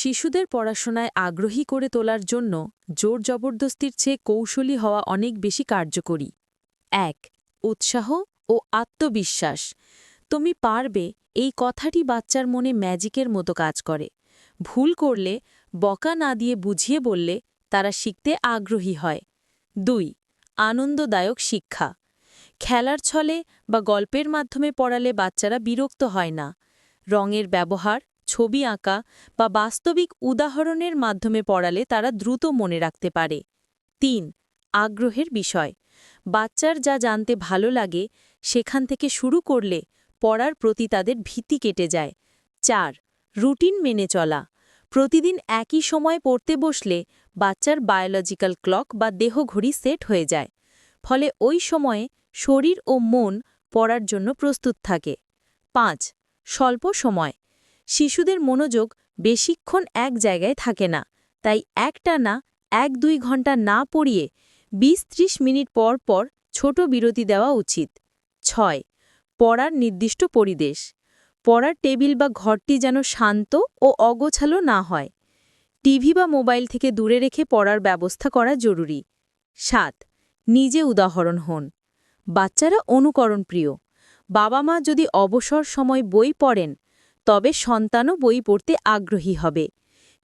শিশুদের পড়াশোনায় আগ্রহী করে তোলার জন্য জোর জবরদস্তির চেয়ে কৌশলী হওয়া অনেক বেশি কার্যকরী। এক, উৎসাহ ও আত্মবিশ্বাস। তুমি পারবে এই কথাটি বাচ্চার মনে ম্যাজিকের মতো কাজ করে। ভুল করলে, বকা না দিয়ে বুঝিয়ে বললে তারা শিখতে আগ্রহী হয়। দুই, আনন্দদায়ক শিক্ষা। খেলার ছলে বা গল্পের মাধ্যমে পড়ালে বাচ্চারা বিরক্ত হয় না। রঙের ব্যবহার ছবি আঁকা বা বাস্তবিক উদাহরণের মাধ্যমে পড়ালে তারা দ্রুত মনে রাখতে পারে। তিন, আগ্রহের বিষয়। বাচ্চার যা জানতে ভালো লাগে, সেখান থেকে শুরু করলে পড়ার প্রতি তাদের ভীতি কেটে যায়। চার, রুটিন মেনে চলা। প্রতিদিন একই সময় পড়তে বসলে বাচ্চার বায়োলজিক্যাল ক্লক বা দেহঘড়ি সেট হয়ে যায়। ফলে ওই সময়ে শরীর ও মন পড়ার জন্য প্রস্তুত থাকে। পাঁচ, স্বল্প সময়। শিশুদের মনোযোগ বেশিক্ষণ এক জায়গায় থাকে না, তাই একটা না এক দুই ঘণ্টা না পড়িয়ে ২০-৩০ মিনিট পর পর ছোট বিরতি দেওয়া উচিত। ছয়, পড়ার নির্দিষ্ট পরিবেশ। পড়ার টেবিল বা ঘরটি যেন শান্ত ও অগোছালো না হয়। টিভি বা মোবাইল থেকে দূরে রেখে পড়ার ব্যবস্থা করা জরুরি। সাত, নিজে উদাহরণ হন। বাচ্চারা অনুকরণ প্রিয় বাবা মা যদি অবসর সময় বই পড়েন তবে সন্তানও বই পড়তে আগ্রহী হবে।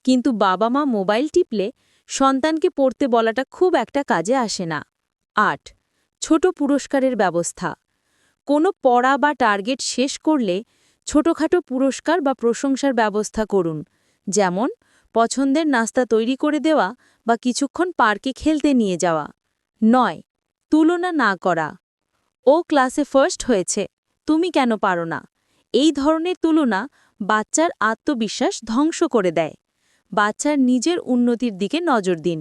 কিন্তু বাবা মা মোবাইল টিপলে সন্তানকে পড়তে বলাটা খুব একটা কাজে আসে না। আট, ছোট পুরস্কারের ব্যবস্থা। কোনো পড়া বা টার্গেট শেষ করলে ছোটখাটো পুরস্কার বা প্রশংসার ব্যবস্থা করুন। যেমন, পছন্দের নাস্তা তৈরি করে দেওয়া বা কিছুক্ষণ পার্কে খেলতে নিয়ে যাওয়া। নয়, তুলনা না করা। ও ক্লাসে ফার্স্ট হয়েছে, তুমি কেন পারো না? এই ধরনের তুলনা বাচ্চার আত্মবিশ্বাস ধ্বংস করে দেয়। বাচ্চার নিজের উন্নতির দিকে নজর দিন।